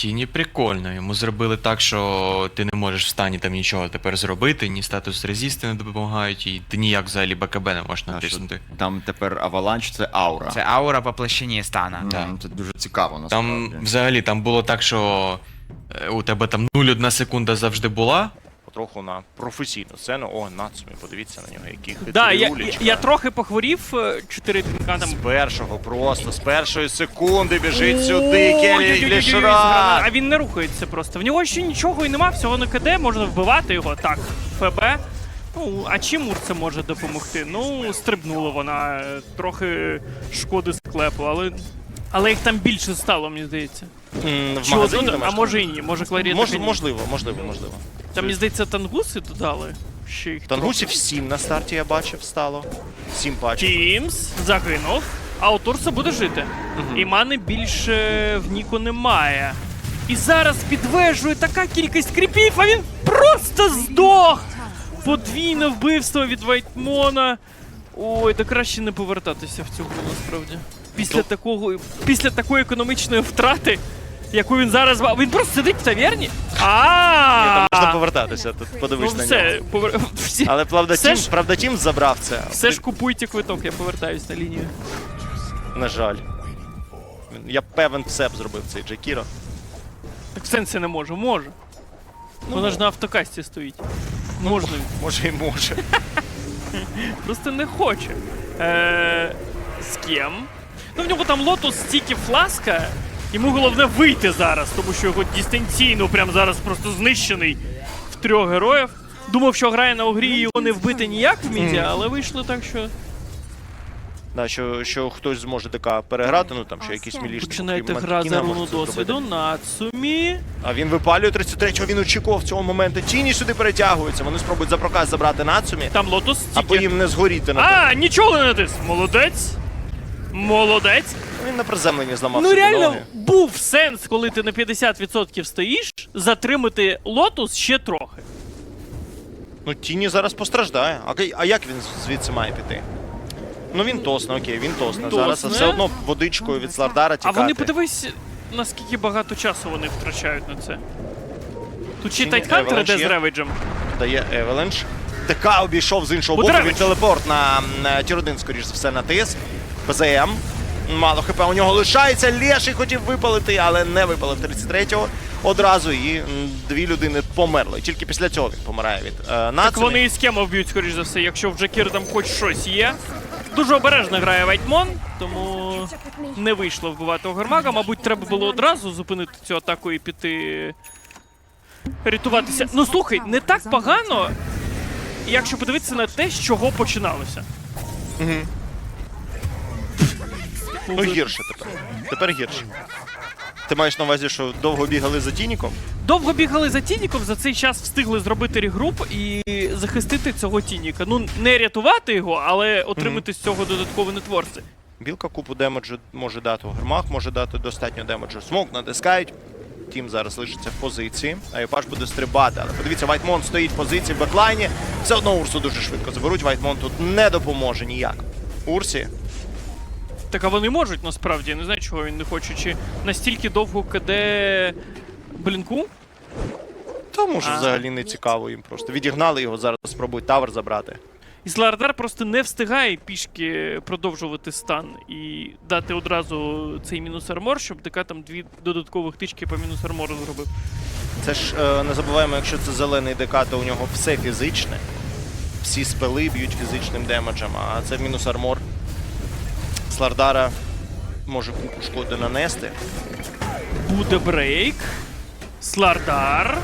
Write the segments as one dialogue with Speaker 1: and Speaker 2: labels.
Speaker 1: Тіні прикольно. Йому зробили так, що ти не можеш в стані там нічого тепер зробити, ні статус резисти не допомагають, і ти ніяк взагалі БКБ не можеш натиснути.
Speaker 2: Там тепер аваланч це аура.
Speaker 3: Це аура по площині стана.
Speaker 1: Так.
Speaker 2: Це дуже цікаво
Speaker 1: Там взагалі там було так, що е, у тебе там 0,1 секунда завжди була.
Speaker 4: Потроху на професійну сцену. О, Нацумі, подивіться на нього, який хитрий
Speaker 5: Да, я, я, я трохи похворів, е, чотири дзвінка там.
Speaker 4: З першого просто, з першої секунди біжить сюди Келі
Speaker 5: А він не рухається просто. В нього ще нічого і нема, всього на КД, можна вбивати його. Так, ФБ. Ну, а чим Ур це може допомогти? Ну, стрибнула вона, е, трохи шкоди склепу, але. Але їх там більше стало, мені здається.
Speaker 4: В
Speaker 5: Чи
Speaker 4: магазині
Speaker 5: один,
Speaker 4: ти
Speaker 5: а може і ні, може Кларія
Speaker 4: Мож,
Speaker 5: ні.
Speaker 4: можливо, можливо, можливо.
Speaker 5: Там, мені здається, тангуси додали. Ще їх
Speaker 4: Тангусів 7 на старті я бачив стало. 7 пачок.
Speaker 5: Тімс загинув, а у Турса буде жити. І мани більше в Ніко немає. І зараз підвежує така кількість кріпів, а він просто здох! Подвійне вбивство від Вайтмона. Ой, да краще не повертатися в цю гру насправді. Після такого, після такої економічної втрати, яку він зараз мав. Він просто сидить в таверні. А
Speaker 4: Можна повертатися, тут
Speaker 5: Ну
Speaker 4: подивись на
Speaker 5: все,
Speaker 4: нього.
Speaker 5: повер... всі,
Speaker 4: Але правда,
Speaker 5: Все
Speaker 4: Тім,
Speaker 5: ж-
Speaker 4: правда, Тім забрав це.
Speaker 5: все ж купуйте квиток, я повертаюсь на лінію.
Speaker 4: На жаль. Він- Я певен все б зробив цей Джекіро.
Speaker 5: Так в сенсі не можу, можу. Вона ж на автокасті стоїть. Можна,
Speaker 4: Може і може.
Speaker 5: просто не хоче. Е, з ким? Ну в нього там лотос стільки фласка. Йому головне вийти зараз, тому що його дистанційно прям зараз просто знищений в трьох героїв. Думав, що грає на огрі і його не вбити ніяк в міді, але вийшло так, що
Speaker 4: Да, що, що хтось зможе ДК переграти, ну там ще якісь мілішні.
Speaker 5: починаєте гра за руну досвіду. Нацумі.
Speaker 4: А він випалює 33-го, він очікував цього моменту. Тіні сюди перетягуються. Вони спробують за проказ забрати Нацумі,
Speaker 5: Там лотос
Speaker 4: аби їм не згоріти на.
Speaker 5: А, нічого не натис. Молодець. Молодець.
Speaker 4: Він на приземленні зламав
Speaker 5: Ну
Speaker 4: собі
Speaker 5: реально
Speaker 4: ноги.
Speaker 5: був сенс, коли ти на 50% стоїш, затримати лотус ще трохи.
Speaker 4: Ну Тіні зараз постраждає. А, а як він звідси має піти? Ну він тосне, окей, він тосне. Зараз а все одно водичкою від Слардара
Speaker 5: А вони подивись, наскільки багато часу вони втрачають на це. Тут ще Тайтхантер іде з
Speaker 4: є.
Speaker 5: ревейджем.
Speaker 4: Дає Евеленш. ТК обійшов з іншого боку. Він телепорт на, на Тір-1, скоріш за все, натис. ПЗМ. Мало хп у нього лишається. Лєший хотів випалити, але не випалив 33-го одразу. І дві людини померли. Тільки після цього він помирає від е,
Speaker 5: Так вони і схема вб'ють, скоріш за все, якщо в Джакір там хоч щось є. Дуже обережно грає Вайтмон, тому не вийшло вбивати Огармага. Мабуть, треба було одразу зупинити цю атаку і піти рятуватися. Ну слухай, не так погано, якщо подивитися на те, з чого починалося.
Speaker 4: Ну гірше тепер. Тепер гірше. Ти маєш на увазі, що довго бігали за Тініком?
Speaker 5: Довго бігали за Тініком, за цей час встигли зробити регруп і захистити цього Тініка. Ну, не рятувати його, але отримати з цього додаткові нетворці.
Speaker 4: Білка купу демеджу може дати Гермах, може дати достатньо демеджу. Смок натискають. Тім зараз лишиться в позиції, а Епаш буде стрибати. Але подивіться, Вайтмон стоїть в позиції в беклайні. Все одно Урсу дуже швидко заберуть. Вайтмон тут не допоможе ніяк. Урсі.
Speaker 5: Так а вони можуть насправді, я не знаю, чого він не хоче. Чи настільки довго КД блінку?
Speaker 4: Та може
Speaker 5: А.
Speaker 4: взагалі не цікаво їм просто. Відігнали його, зараз спробують тавер забрати.
Speaker 5: І Слардар просто не встигає пішки продовжувати стан і дати одразу цей мінус армор, щоб ДК там дві додаткових тички по мінус армору зробив.
Speaker 4: Це ж е, не забуваємо, якщо це зелений ДК, то у нього все фізичне. Всі спели б'ють фізичним демеджем, а це мінус армор. Слардара може купу шкоди нанести.
Speaker 5: Буде брейк. Слардар.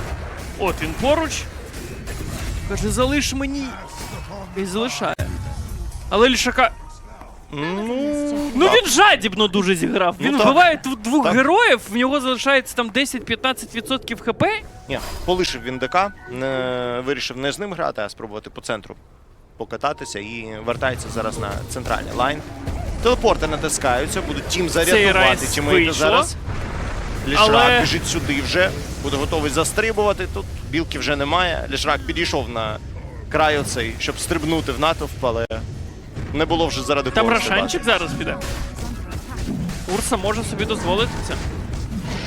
Speaker 5: От він поруч. Каже, залиш мені. І залишає. Але лішака.
Speaker 4: Ну,
Speaker 5: Ну він жадібно дуже зіграв.
Speaker 4: Ну
Speaker 5: Він
Speaker 4: так.
Speaker 5: вбиває тут двох
Speaker 4: Так.
Speaker 5: героїв, в нього залишається там 10-15% хп.
Speaker 4: Ні, полишив він ДК, не, вирішив не з ним грати, а спробувати по центру покататися і вертається зараз на центральний лайн. Телепорти натискаються, будуть тім тімейти
Speaker 5: вийшло.
Speaker 4: зараз. Лішрак
Speaker 5: Але-
Speaker 4: біжить сюди вже, буде готовий застрибувати. Тут білки вже немає. Лішрак підійшов на край оцей, щоб стрибнути в натовп, але не було вже заради
Speaker 5: Там
Speaker 4: кого
Speaker 5: Рошанчик зараз піде. Урса може собі дозволити це.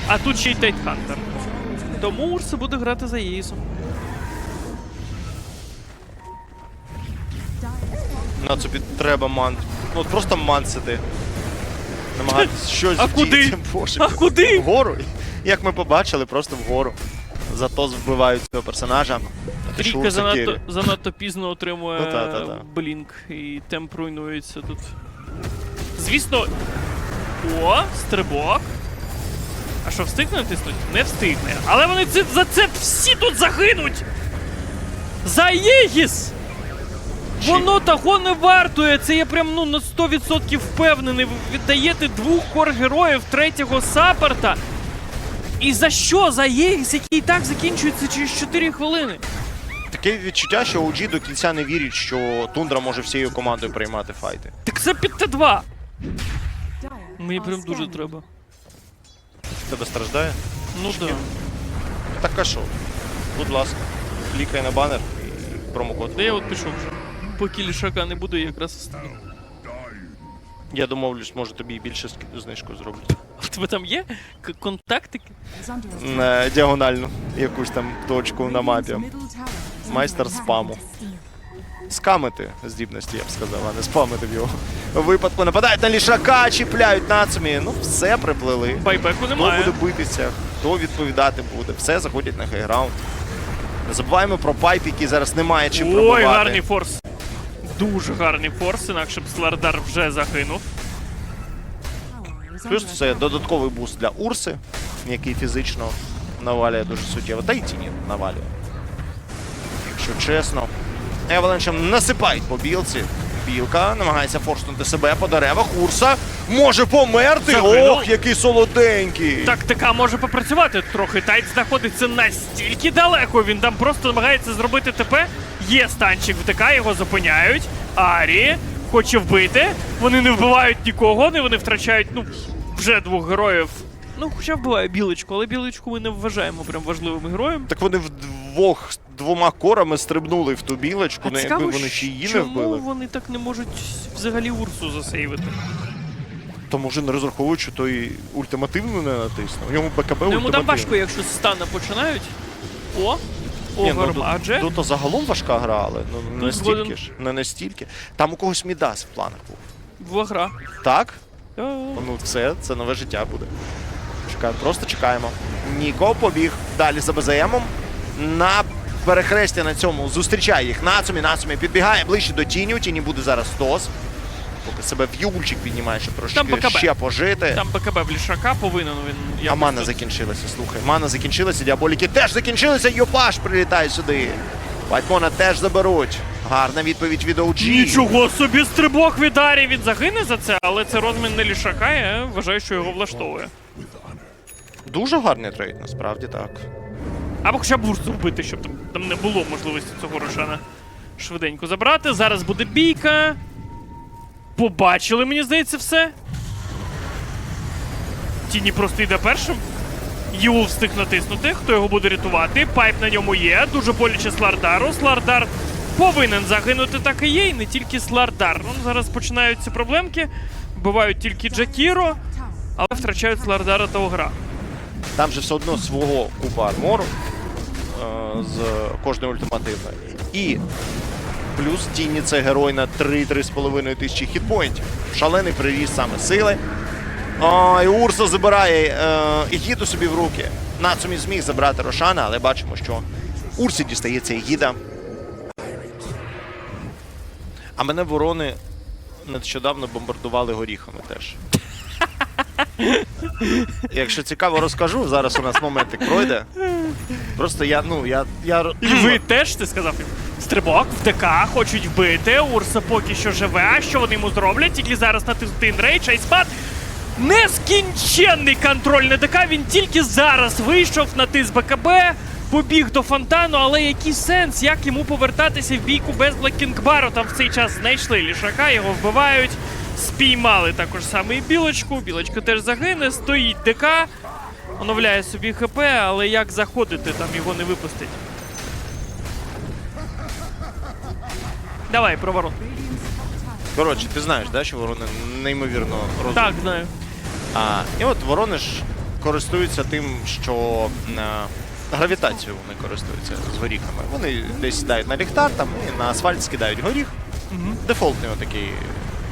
Speaker 5: А тут ще й Тайтхантер. Тому Урса буде грати за Єїсом.
Speaker 4: На собі треба ман. Ну от просто мансити. Намагатися щось
Speaker 5: А куди?
Speaker 4: Боже.
Speaker 5: А куди?
Speaker 4: Вгору. Як ми побачили, просто вгору. Зато вбивають цього персонажа.
Speaker 5: Трійка занадто, занадто пізно отримує
Speaker 4: Ну, та-та-та.
Speaker 5: блінк і темп руйнується тут. Звісно. О, стрибок. А що, встигне натиснуть? Не встигне. Але вони це, за це всі тут загинуть! За Єгіс! Воно того не вартує. Це я прям ну на 100% впевнений. Ви віддаєте двох кор героїв третього саппорта. І за що? За Єгіс, який і так закінчується через 4 хвилини.
Speaker 4: Таке відчуття, що OG до кінця не вірять, що Тундра може всією командою приймати файти.
Speaker 5: Так це під Т2. Мені прям дуже треба.
Speaker 4: Тебе страждає?
Speaker 5: Ну да.
Speaker 4: Так а що? Будь ласка, клікай на банер і промокод.
Speaker 5: Де я от пішов вже. Поки лішака не буде, я якраз.
Speaker 4: Я домовлюсь, може тобі більше знижку зроблять.
Speaker 5: В тебе там є к- контактики?
Speaker 4: На діагональну якусь там точку на мапі. Майстер спаму. Скамити здібності, я б сказав, а не спамити в його випадку. Нападають на лішака, чіпляють нацумі. Ну, все приплили.
Speaker 5: Байбеку
Speaker 4: Хто
Speaker 5: немає.
Speaker 4: буде битися, хто відповідати буде. Все заходять на хайграунд. Не забуваємо про пайп, який зараз немає чим
Speaker 5: Ой, гарний форс. Дуже гарний форс, інакше б Слардар вже загинув.
Speaker 4: Плюс це додатковий буст для Урси, який фізично навалює дуже суттєво. Та й тіні навалює. Якщо чесно. Евеленчем насипають по білці. Білка намагається форснути себе по деревах. Урса може померти.
Speaker 5: Загинув.
Speaker 4: Ох, який солоденький.
Speaker 5: Тактика може попрацювати трохи. Тайт знаходиться настільки далеко. Він там просто намагається зробити ТП. Є станчик в ТК, його зупиняють. Арі хоче вбити. Вони не вбивають нікого, не вони втрачають, ну, вже двох героїв. Ну, хоча вбиває білочку, але білочку ми не вважаємо прям важливим героєм.
Speaker 4: Так вони вдвох з двома корами стрибнули в ту білочку,
Speaker 5: А
Speaker 4: ну якби вони ще її не
Speaker 5: чому
Speaker 4: вбили.
Speaker 5: вони так не можуть взагалі Урсу засейвити?
Speaker 4: То може не розраховують, що той ультимативно не натисне. У ньому БКБ
Speaker 5: Ну йому там важко, якщо з стана починають. О!
Speaker 4: Ні, ну. Тут, тут загалом важка гра, але ну, не настільки ж. Не настільки. Там у когось Мідас в планах був.
Speaker 5: Два гра.
Speaker 4: Так?
Speaker 5: Е,
Speaker 4: Ну все, це нове життя буде. Чекаємо, просто чекаємо. Ніко побіг далі за БЗМом. На перехресті на цьому зустрічає їх Нацумі. Нацумі підбігає ближче до Тіню. Тіні буде зараз ТОС. Поки себе в юльчик піднімає, щоб трошки
Speaker 5: Там
Speaker 4: ще пожити.
Speaker 5: Там БКБ в лішака повинен він.
Speaker 4: А мана
Speaker 5: тут-
Speaker 4: закінчилася, слухай. Мана закінчилася, діаболіки теж закінчилися, Йопаш прилітає сюди. Вайтмона теж заберуть. Гарна відповідь від OG.
Speaker 5: Нічого собі стрибок від Арі. Він загине за це, але це розмін не лішака. Я вважаю, що його влаштовує.
Speaker 4: Дуже гарний трейд, насправді так.
Speaker 5: Або хоча б Урсу вбити, щоб там, там не було можливості цього Рошана швиденько забрати. Зараз буде бійка. Побачили, мені здається, все. Тіні просто йде першим. Юл встиг натиснути, хто його буде рятувати. Пайп на ньому є. Дуже боляче Слардару. Слардар повинен загинути, так і є, і не тільки Слардар. Ну, зараз починаються проблемки. Вбивають тільки Джакіро, але втрачають Слардара та Огра.
Speaker 4: Там же все одно свого купа армору е, з кожної ультимативної. І плюс Тіні це герой на 3-3,5 тисячі хітпоінтів. Шалений приріст саме сили. І Урса забирає е, Егіду собі в руки. Нацумі зміг забрати Рошана, але бачимо, що Урсі дістається Егіда. А мене ворони нещодавно бомбардували горіхами теж. Якщо цікаво, розкажу. Зараз у нас моментик пройде. Просто я, ну, я. я...
Speaker 5: І ви теж ти сказав. Стрибок в ДК хочуть вбити. Урса поки що живе. Що вони йому зроблять? Тільки зараз натиснути інрейдж, айспад. Нескінченний контроль на ДК. Він тільки зараз вийшов, на натис БКБ, побіг до фонтану, але який сенс, як йому повертатися в бійку без Блекінгбару? Там в цей час знайшли лішака, його вбивають. Спіймали також саме і білочку. Білочка теж загине, стоїть ДК. Оновляє собі ХП, але як заходити, там його не випустить. Давай, про ворон.
Speaker 4: Коротше, ти знаєш, да, що ворони неймовірно розумні.
Speaker 5: Так, знаю.
Speaker 4: А, і от ворони ж користуються тим, що е, гравітацією вони користуються з горіхами. Вони десь сідають на ліхтар там і на асфальт скидають горіх. Дефолтний отакий,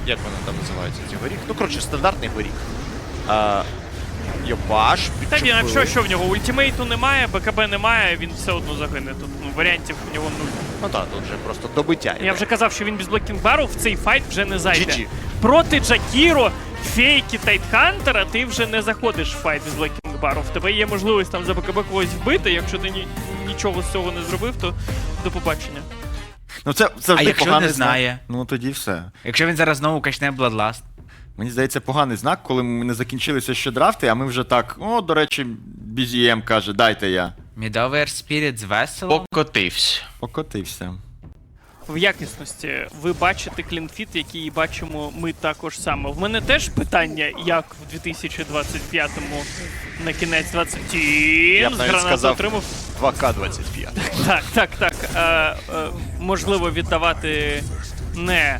Speaker 4: як вони там називаються, ці горіх. Ну, коротше, стандартний горіх. А, Йопаш,
Speaker 5: Та ні,
Speaker 4: підчепили.
Speaker 5: якщо що в нього ультимейту немає, БКБ немає, він все одно загине. Тут ну, варіантів в нього нуль.
Speaker 4: Ну так, тут вже просто добиття.
Speaker 5: Я вже казав, що він без блокінг бару в цей файт вже не зайде.
Speaker 4: GG.
Speaker 5: Проти Джакіро, фейки Тайтхантера ти вже не заходиш в файт без блокінг бару. В тебе є можливість там за БКБ когось вбити. Якщо ти ні, нічого з цього не зробив, то до побачення.
Speaker 2: Ну це завжди
Speaker 3: А якщо
Speaker 2: поганий
Speaker 3: не знає?
Speaker 2: знак. Ну тоді все.
Speaker 3: Якщо він зараз знову качне Bloodlust.
Speaker 2: Мені здається, поганий знак, коли ми не закінчилися ще драфти, а ми вже так. О, до речі, BZM каже, дайте я.
Speaker 3: Мідовер Spirit з весело.
Speaker 1: Покотився.
Speaker 2: Покотився.
Speaker 5: В якісності ви бачите клінфіт, який бачимо ми також саме. В мене теж питання, як в 2025-му на кінець 20
Speaker 4: Я б
Speaker 5: з гранату отримав.
Speaker 4: 2К25.
Speaker 5: Так, так, так. Е, е, можливо, віддавати не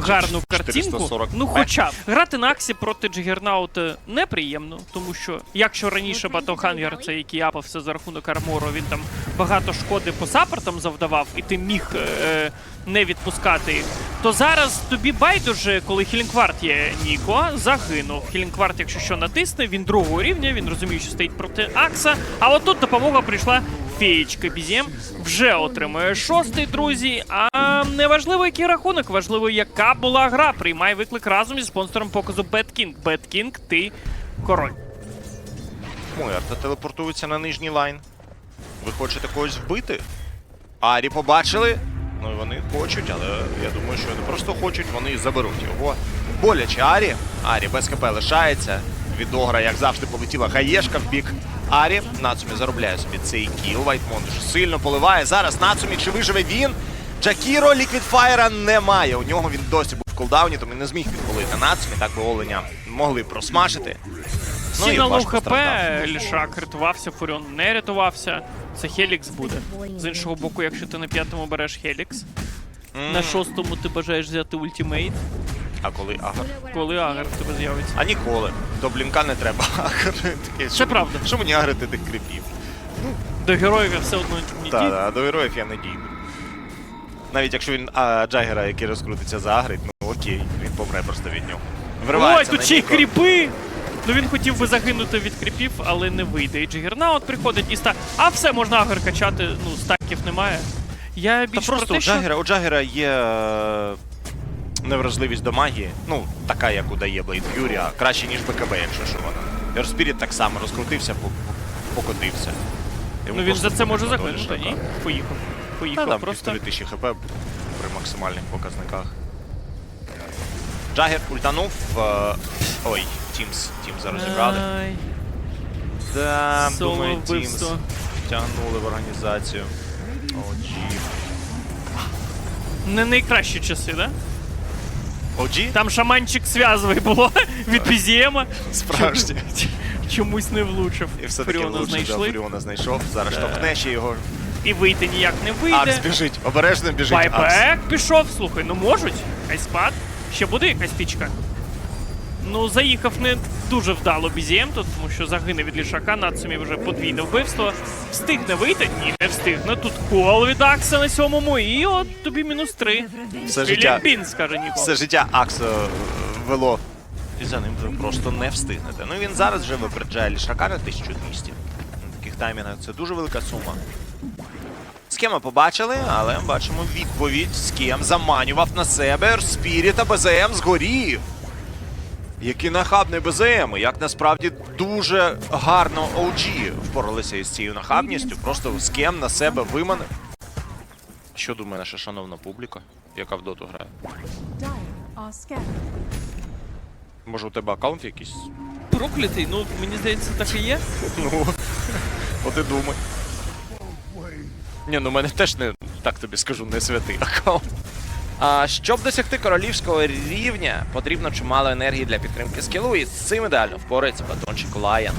Speaker 5: гарну картинку. Ну, хоча б грати на Аксі проти Джигернаута неприємно, тому що якщо раніше Батохангер це який апався за рахунок армору, він там багато шкоди по саппортам завдавав, і ти міг е, не відпускати їх, то зараз тобі байдуже, коли Хілінкварт є Ніко, загинув. Хілінкварт, якщо що натисне, він другого рівня, він розуміє, що стоїть проти Акса. А от тут допомога прийшла феєчка Бізєм. Вже отримує шостий, друзі. А неважливо, який рахунок, важливо, яка була гра. Приймай виклик разом із спонсором показу BetKing. BetKing, ти король.
Speaker 4: Муерта телепортується на нижній лайн. Ви хочете когось вбити? Арі побачили? Ну і вони хочуть, але я думаю, що не просто хочуть, вони і заберуть його. Боляче Арі. Арі без КП лишається. Від Огра, як завжди, полетіла хаєшка в бік Арі. Нацумі заробляє собі цей кіл. Вайтмон дуже сильно поливає. Зараз Нацумі чи виживе він? Джакіро Ліквідфайра немає. У нього він досі був в кулдауні, тому не зміг підпалити Нацумі. Так би Оленя могли просмажити. Ну,
Speaker 5: Всі
Speaker 4: і
Speaker 5: на лоу хп. Лішак рятувався, Фуріон не рятувався. Це Хелікс буде. З іншого боку, якщо ти на п'ятому береш Хелікс, на шостому ти бажаєш взяти ультимейт,
Speaker 4: А коли Агар?
Speaker 5: коли Агар в тебе з'явиться.
Speaker 4: А ніколи. До блінка не треба Агар. Таке,
Speaker 5: Це
Speaker 4: що-
Speaker 5: правда.
Speaker 4: Що мені агрити тих крипів?
Speaker 5: До героїв я все одно не дійду.
Speaker 4: а до героїв я не дійду. Навіть якщо він а, Джагера, який розкрутиться, загрить, ну окей, він помре просто від нього.
Speaker 5: Ой, тут ще й кріпи! Ну він хотів би загинути від кріпів, але не вийде. І Джигернаут приходить і ста. А все, можна агр качати, ну, стаків немає. Я
Speaker 4: Та
Speaker 5: більш
Speaker 4: просто
Speaker 5: про
Speaker 4: у
Speaker 5: те, що...
Speaker 4: Джагера, у Джагера є е, невразливість до магії. Ну, така, як у дає Блейд Ф'юрі, а краще, ніж БКБ, якщо що. Ерспіріт так само розкрутився, по- по- покотився. Йому
Speaker 5: Ну він
Speaker 4: просто
Speaker 5: за це може
Speaker 4: потрібна
Speaker 5: загинути, ні? Поїхав.
Speaker 4: Та
Speaker 5: Поїхав
Speaker 4: там
Speaker 5: просто.
Speaker 4: півтори тисячі хп при максимальних показниках. Джагер ультанув. е, Ой, Тімс. Тімс розібрали. Да,
Speaker 5: соло
Speaker 4: думаю, Тімс
Speaker 5: вбивство.
Speaker 4: втягнули в організацію. OG.
Speaker 5: Не найкращі часи, да?
Speaker 4: OG?
Speaker 5: Там шаманчик зв'язовий було від Пізієма.
Speaker 4: Справжнє.
Speaker 5: Чомусь не влучив.
Speaker 4: І все-таки
Speaker 5: Фуріона
Speaker 4: да,
Speaker 5: знайшли.
Speaker 4: Фуріона знайшов. Зараз штовхне ще його.
Speaker 5: І вийти ніяк не вийде.
Speaker 4: Акс біжить. Обережно біжить.
Speaker 5: Байбек пішов, слухай, ну можуть. Айспад. Ще буде якась пічка. Ну, заїхав не дуже вдало бізієм тут, тому що загине від лішака, Нацумі вже подвійне вбивство. Встигне вийти? Ні, не встигне. Тут кол від Акса на сьомому, і от тобі мінус три.
Speaker 4: Все життя,
Speaker 5: Філіппін, скаже Ніко.
Speaker 4: все життя Акс е, вело. І за ним ви просто не встигнете. Ну він зараз вже випереджає лішака на 1200. На таких таймінгах це дуже велика сума. Схема побачили, але бачимо відповідь. Скем заманював на себе Спіріт, а БЗМ згорів. Який нахабний БЗМ, і як насправді дуже гарно OG впоралися із цією нахабністю. Просто скем на себе виманив. Що думає наша шановна публіка, яка в доту грає? Може у тебе аккаунт якийсь?
Speaker 5: Проклятий, ну мені здається, так і є.
Speaker 4: Ну, от і думай. Ні, ну в мене теж не так тобі скажу, не святий аккаунт. Щоб досягти королівського рівня, потрібно чимало енергії для підтримки скілу, і з цим ідеально впорається батончик Лаян.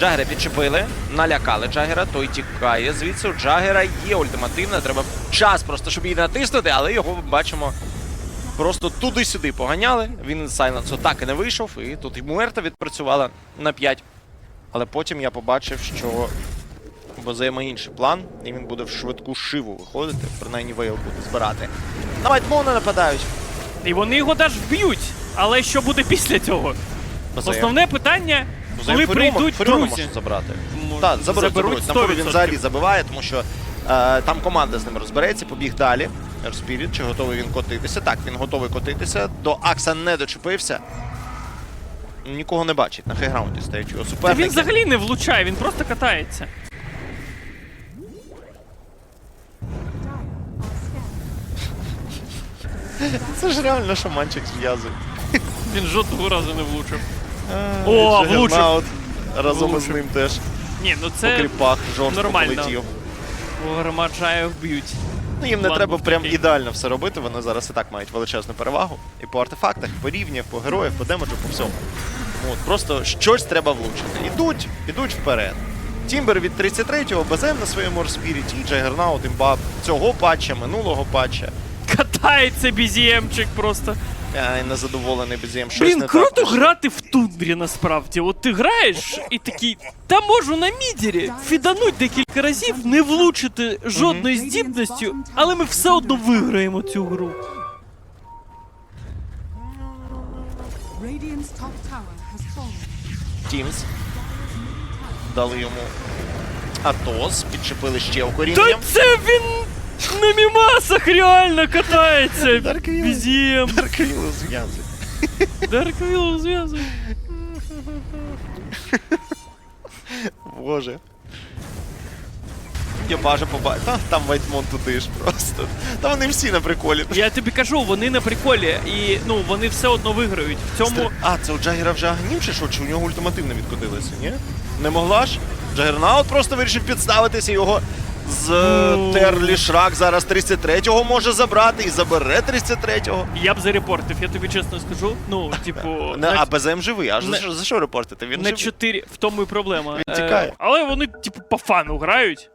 Speaker 4: Джагера підчепили, налякали Джагера, той тікає. Звідси у Джагера є ультимативна, треба час просто, щоб її натиснути, але його бачимо Просто туди-сюди поганяли. Він сайленсу так і не вийшов, і тут і Муерта відпрацювала на 5. Але потім я побачив, що Бозея має інший план, і він буде в швидку шиву виходити, принаймні вейл буде збирати. На Вайтмона нападають.
Speaker 5: І вони його теж вб'ють. Але що буде після цього?
Speaker 4: Бозея.
Speaker 5: Основне питання,
Speaker 4: Бозея
Speaker 5: коли
Speaker 4: Фуріома-
Speaker 5: прийдуть
Speaker 4: Фуріома
Speaker 5: друзі.
Speaker 4: можуть забрати. Так, заберуть,
Speaker 5: заберуть
Speaker 4: заберуть. На фурі він взагалі забиває, тому що е, там команда з ним розбереться, побіг далі. Ерспіріт, чи готовий він котитися? Так, він готовий котитися. До Акса не дочепився. Нікого не бачить на хейграунді стоять його
Speaker 5: Та він взагалі не влучає, він просто катається.
Speaker 4: Це ж реально шаманчик зв'язує.
Speaker 5: Він жодного разу не влучив. О, влучив.
Speaker 4: Джагернаут Разом із ним теж
Speaker 5: Ні, ну
Speaker 4: по
Speaker 5: це
Speaker 4: кріпах жорстко
Speaker 5: нормально.
Speaker 4: полетів.
Speaker 5: Вб'ють.
Speaker 4: Ну, їм не
Speaker 5: План
Speaker 4: треба
Speaker 5: був
Speaker 4: прям
Speaker 5: такий.
Speaker 4: ідеально все робити, вони зараз і так мають величезну перевагу. І по артефактах, і по рівнях, по героях, по демеджу, по всьому. Тому От, просто щось треба влучити. Ідуть, ідуть вперед. Тімбер від 33-го, БЗМ на своєму розпіріті, і Джагернаут, імбаб цього патча, минулого патча.
Speaker 5: Катається бізіємчик просто.
Speaker 4: Я незадоволений безєм. Щось
Speaker 5: Блін,
Speaker 4: не
Speaker 5: круто
Speaker 4: так.
Speaker 5: грати в тундрі насправді. От ти граєш і такий, та можу на мідері фідануть декілька разів, не влучити жодною здібністю, але ми все одно виграємо цю гру.
Speaker 4: Тімс. Дали йому Атос, підчепили ще
Speaker 5: Та це він на мімасах реально катається. Бізієм.
Speaker 4: Дарквілу зв'язує.
Speaker 5: Дарквіл зв'язує.
Speaker 4: Боже. Я бажа побачив. Там Вайтмон туди ж просто. Та вони всі на приколі.
Speaker 5: Я тобі кажу, вони на приколі, і ну вони все одно виграють. В цьому
Speaker 4: Стр- А, це у Джагера вже агнім чи що? Чи у нього ультимативно відкотилося, ні? Не могла ж? Джагернаут просто вирішив підставитися його з Терлі Шрак зараз 33-го може забрати і забере 33-го.
Speaker 5: я б зарепортив, я тобі чесно скажу. Ну, типу,
Speaker 4: Не,
Speaker 5: на-
Speaker 4: а БЗМ живий, аж за,
Speaker 5: не-
Speaker 4: що- за що репортити? Він
Speaker 5: на
Speaker 4: живий.
Speaker 5: 4 в тому і проблема.
Speaker 4: Він тікає.
Speaker 5: Е, але вони, типу, по фану грають.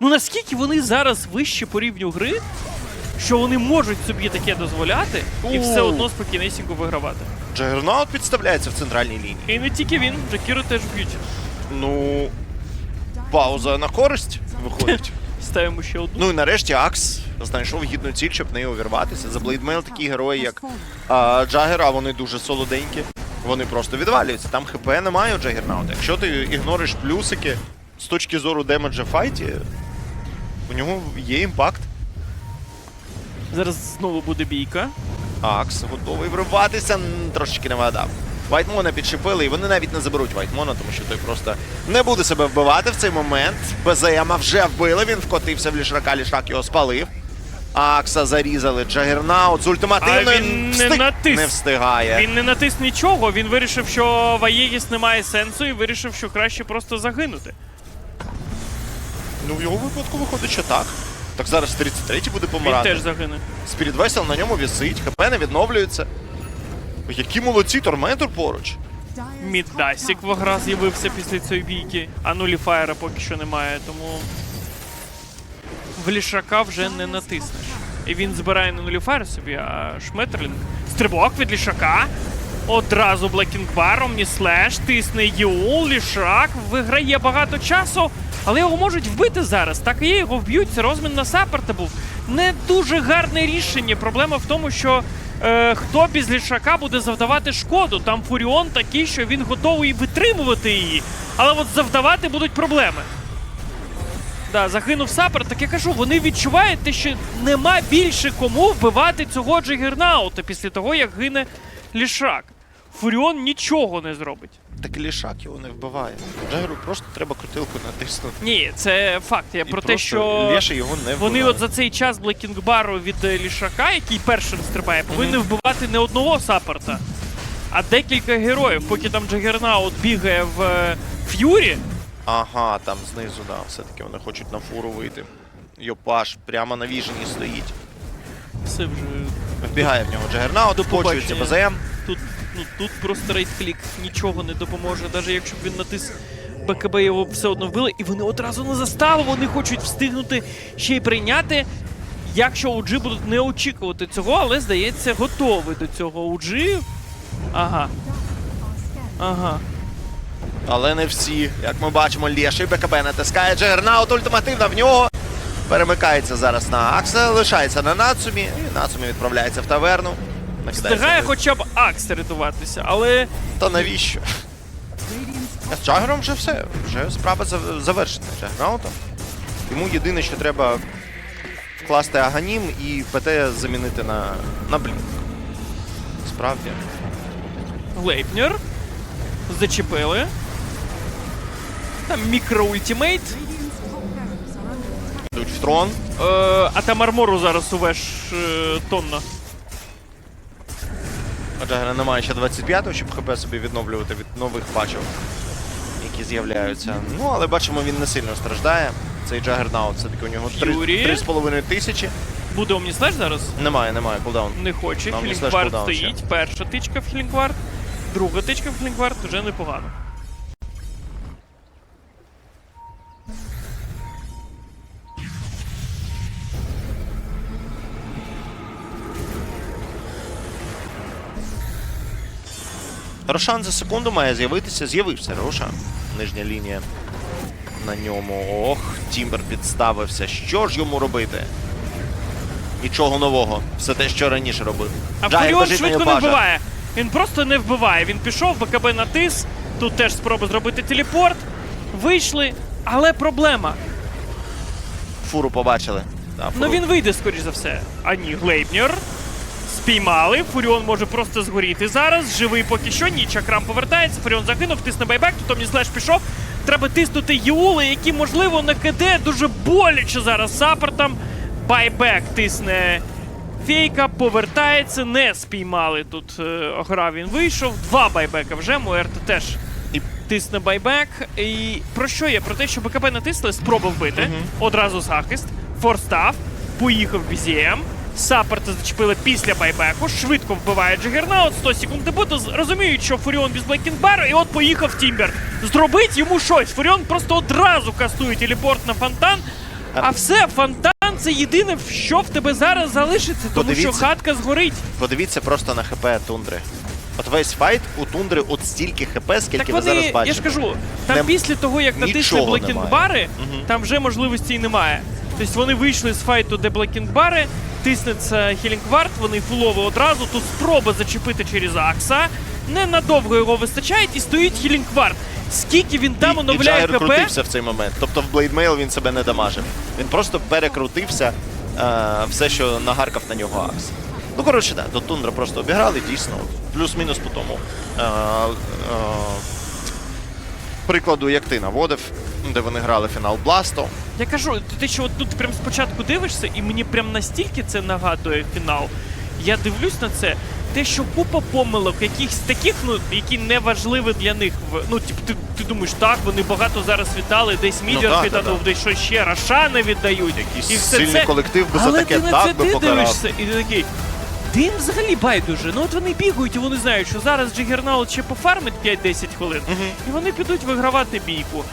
Speaker 5: Ну наскільки вони зараз вище по рівню гри, що вони можуть собі таке дозволяти і все одно спокійнесенько вигравати.
Speaker 4: Джагернаут підставляється в центральній лінії.
Speaker 5: І не тільки він, Джакіру теж б'ють.
Speaker 4: Ну, пауза на користь виходить.
Speaker 5: Ставимо ще одну.
Speaker 4: Ну і нарешті Акс знайшов гідну ціль, щоб нею увірватися. За Блейдмейл такі герої, як а, Джагер, а вони дуже солоденькі. Вони просто відвалюються. Там ХП немає у Джагернаута. Якщо ти ігнориш плюсики з точки зору демеджа в файті, у нього є імпакт.
Speaker 5: Зараз знову буде бійка.
Speaker 4: Акс готовий вриватися, трошечки не вгадав. Вайтмона підчепили, і вони навіть не заберуть Вайтмона, тому що той просто не буде себе вбивати в цей момент. БЗМа вже вбили, він вкотився в лішрака, лішрак його спалив. Акса зарізали, Джагернаут з ультимативною
Speaker 5: він не
Speaker 4: встиг-
Speaker 5: натис.
Speaker 4: не встигає.
Speaker 5: Він не натис нічого, він вирішив, що в Аєгіс немає сенсу і вирішив, що краще просто загинути.
Speaker 4: Ну, в його випадку виходить, що так. Так зараз 33-й буде
Speaker 5: Він
Speaker 4: помирати.
Speaker 5: теж загине.
Speaker 4: Спіріт Весел на ньому вісить, ХП не відновлюється. Які молодці, Торментор поруч.
Speaker 6: Top
Speaker 5: в з'явився після цієї бійки, а нуліфаєра поки що немає, тому в лішака вже не натиснеш. І він збирає не нуліфаєр собі, а Шметерлінг. Стрибок від лішака. Одразу Блекінг Бар, Омніслеш, тисне Юл, лішак, виграє багато часу, але його можуть вбити зараз. Так і є, його вб'ють. Це розмін на саппорта був. Не дуже гарне рішення. Проблема в тому, що е, хто без лішака буде завдавати шкоду. Там Фуріон такий, що він готовий витримувати її. Але от завдавати будуть проблеми. Да, загинув сапер, так я кажу, вони відчувають те, що нема більше кому вбивати цього Джигернаута після того, як гине лішак. Фуріон нічого не зробить.
Speaker 4: Так і лішак його не вбиває. Джагеру просто треба крутилку натиснути.
Speaker 5: Ні, це факт. Я
Speaker 4: І
Speaker 5: про те, що
Speaker 4: Леша його не
Speaker 5: вони от за цей час Блекінгбару від е, лішака, який першим стрибає, повинні вбивати не одного саперта, а декілька героїв, поки там Джагернаут бігає в е, ф'юрі.
Speaker 4: Ага, там знизу, да, все-таки вони хочуть на фуру вийти. Йопаш прямо на віжені стоїть.
Speaker 5: Все вже
Speaker 4: Вбігає в нього Джагернаут,
Speaker 5: До
Speaker 4: вкочується. БЗМ.
Speaker 5: Тут, ну, тут просто рейд-клік нічого не допоможе. Навіть якщо б він натис БКБ, його все одно вбили, і вони одразу на заставу, вони хочуть встигнути ще й прийняти. якщо OG будуть не очікувати цього, але здається, готові до цього OG. Ага. Ага.
Speaker 4: Але не всі. Як ми бачимо, Лєший БКБ натискає Джагернаут ультимативна в нього. Перемикається зараз на Акса, лишається на Нацумі. І Нацумі відправляється в таверну.
Speaker 5: Встигає хоча б Акс рятуватися, але
Speaker 4: Та навіщо? З Джагером вже все. Вже справа зав- завершена Джагернаутом. Йому єдине, що треба вкласти Аганім і ПТ замінити на, на Блінк. Справді.
Speaker 5: Глейпнер. Зачепили. Там мікроультимейт.
Speaker 4: Йдуть в трон.
Speaker 5: Е, а там армору зараз увеш е, тонна.
Speaker 4: Джагера немає ще 25-го, щоб ХП собі відновлювати від нових пачок, які з'являються. Ну, але бачимо, він не сильно страждає. Цей Джагернаут, все-таки у нього 3,5 тисячі.
Speaker 5: Буде Омніслеш зараз?
Speaker 4: Немає, немає, кулдаун.
Speaker 5: Не хоче. Хілінгвард стоїть. Ще. Перша тичка в Хілінгвард. Друга тичка в Хілінгвард вже непогано.
Speaker 4: Рошан за секунду має з'явитися. З'явився Рошан. Нижня лінія на ньому. Ох, Тімбер підставився. Що ж йому робити? Нічого нового. Все те, що раніше робив.
Speaker 5: А Фуріон швидко не вбиває. Він просто не вбиває. Він пішов, БКБ натис. Тут теж спроба зробити телепорт. Вийшли, але проблема.
Speaker 4: Фуру побачили. Да,
Speaker 5: Ну він вийде, скоріш за все. А ні, Глейпнер. Спіймали. Фуріон може просто згоріти зараз. Живий поки що. Ні, Чакрам повертається. Фуріон загинув, тисне байбек. Тут Омніслеш пішов. Треба тиснути Юли, які, можливо, на КД дуже боляче зараз саппортом. Байбек тисне. Фейка повертається, не спіймали тут е, гра. Він вийшов. Два байбека вже. Муерто теж тисне байбек. І про що є? Про те, що БКБ натисли, спроба вбити. Одразу захист. Форстав. Поїхав BZM. Саппорта зачепили після байбеку. Швидко вбиває Джигернаут. 100 секунд дебуту. Розуміють, що Фуріон без Блекінбару, і от поїхав Тімбер. Зробить йому щось. Фуріон просто одразу кастує телепорт на фонтан. А все, фонтан це єдине, що в тебе зараз залишиться, тому що хатка згорить.
Speaker 4: Подивіться просто на ХП тундри. От весь файт у тундри от стільки ХП, скільки
Speaker 5: Так
Speaker 4: ви зараз
Speaker 5: вони,
Speaker 4: бачите.
Speaker 5: я ж кажу, там
Speaker 4: Нем-
Speaker 5: після того, як натисли
Speaker 4: нічого
Speaker 5: Блекінбари,
Speaker 4: Мгм.
Speaker 5: там вже можливості немає. Тобто вони вийшли з файту, де Блекінбари, тиснеться Хілінгвард, вони фулови одразу, тут спроба зачепити через Акса. Ненадовго його вистачає і стоїть Хілінгвард. Скільки він там оновляє ХП?
Speaker 4: крутився в цей момент. Тобто в Блейдмейл він себе не дамажив. Він просто перекрутився е, все, що нагаркав на нього Акс. Ну, коротше, так, до Тундра просто обіграли, дійсно. Плюс-мінус по тому. Е, е, прикладу, як ти наводив, де вони грали фінал Бласто.
Speaker 5: Я кажу, ти що от тут прям спочатку дивишся, і мені прям настільки це нагадує фінал. Я дивлюсь на це. Те, що купа помилок, якихось таких, ну які не важливі для них. Ну, типу, ти, ти думаєш, так, вони багато зараз віддали, десь Мідіор
Speaker 4: да, да, да.
Speaker 5: десь щось ще, Рошани віддають.
Speaker 4: Якийсь
Speaker 5: і все
Speaker 4: сильний
Speaker 5: це.
Speaker 4: колектив би за таке так
Speaker 5: це
Speaker 4: би
Speaker 5: ти
Speaker 4: покарав.
Speaker 5: дивишся, і ти такий. Ти їм взагалі байдуже. Ну от вони бігають і вони знають, що зараз Джигернаут ще пофармить 5-10 хвилин, і вони підуть вигравати бійку.